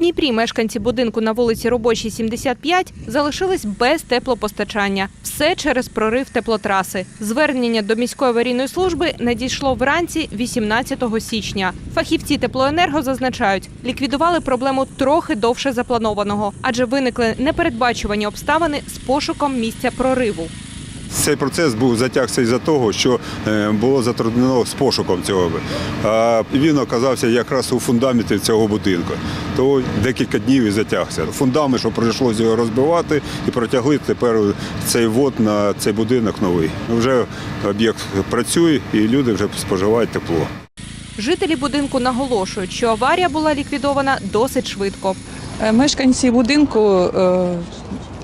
Дніпрі мешканці будинку на вулиці Робочій, 75 залишились без теплопостачання. Все через прорив теплотраси. Звернення до міської аварійної служби надійшло вранці 18 січня. Фахівці теплоенерго зазначають, ліквідували проблему трохи довше запланованого, адже виникли непередбачувані обставини з пошуком місця прориву. Цей процес був затягся із-за того, що е, було затруднено з пошуком цього. А він оказався якраз у фундаменті цього будинку. То декілька днів і затягся. Фундамент, що прийшлося його розбивати, і протягли тепер цей вод на цей будинок новий. Вже об'єкт працює і люди вже споживають тепло. Жителі будинку наголошують, що аварія була ліквідована досить швидко. Е, Мешканці будинку е,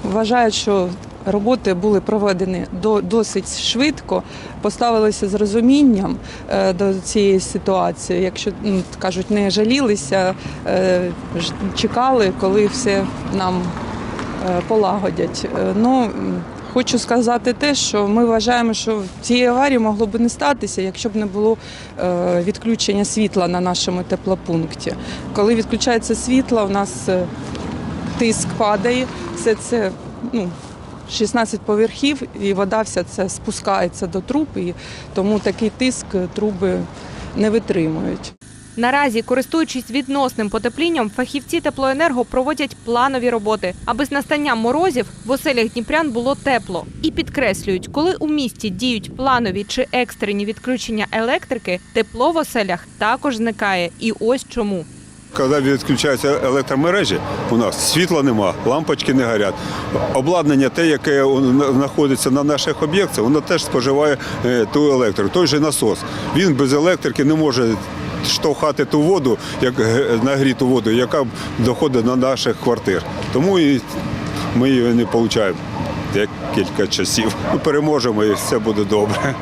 вважають, що роботи були проведені до- досить швидко, поставилися з розумінням е, до цієї ситуації. Якщо кажуть, не жалілися, е, чекали, коли все нам е, полагодять. Ну, Хочу сказати те, що ми вважаємо, що цієї аварії могло б не статися, якщо б не було відключення світла на нашому теплопункті. Коли відключається світло, у нас тиск падає, все це ну, 16 поверхів, і вода вся це спускається до труб, і тому такий тиск труби не витримують. Наразі, користуючись відносним потеплінням, фахівці теплоенерго проводять планові роботи, аби з настанням морозів в оселях дніпрян було тепло. І підкреслюють, коли у місті діють планові чи екстрені відключення електрики, тепло в оселях також зникає. І ось чому. Коли відключаються електромережі, у нас світла нема, лампочки не горять. Обладнання, те, яке знаходиться на наших об'єктах, воно теж споживає е, ту електрику. Той же насос. Він без електрики не може штовхати ту воду, як е, нагріту воду, яка доходить до наших квартир. Тому і ми її не отримуємо декілька часів. Ми переможемо і все буде добре.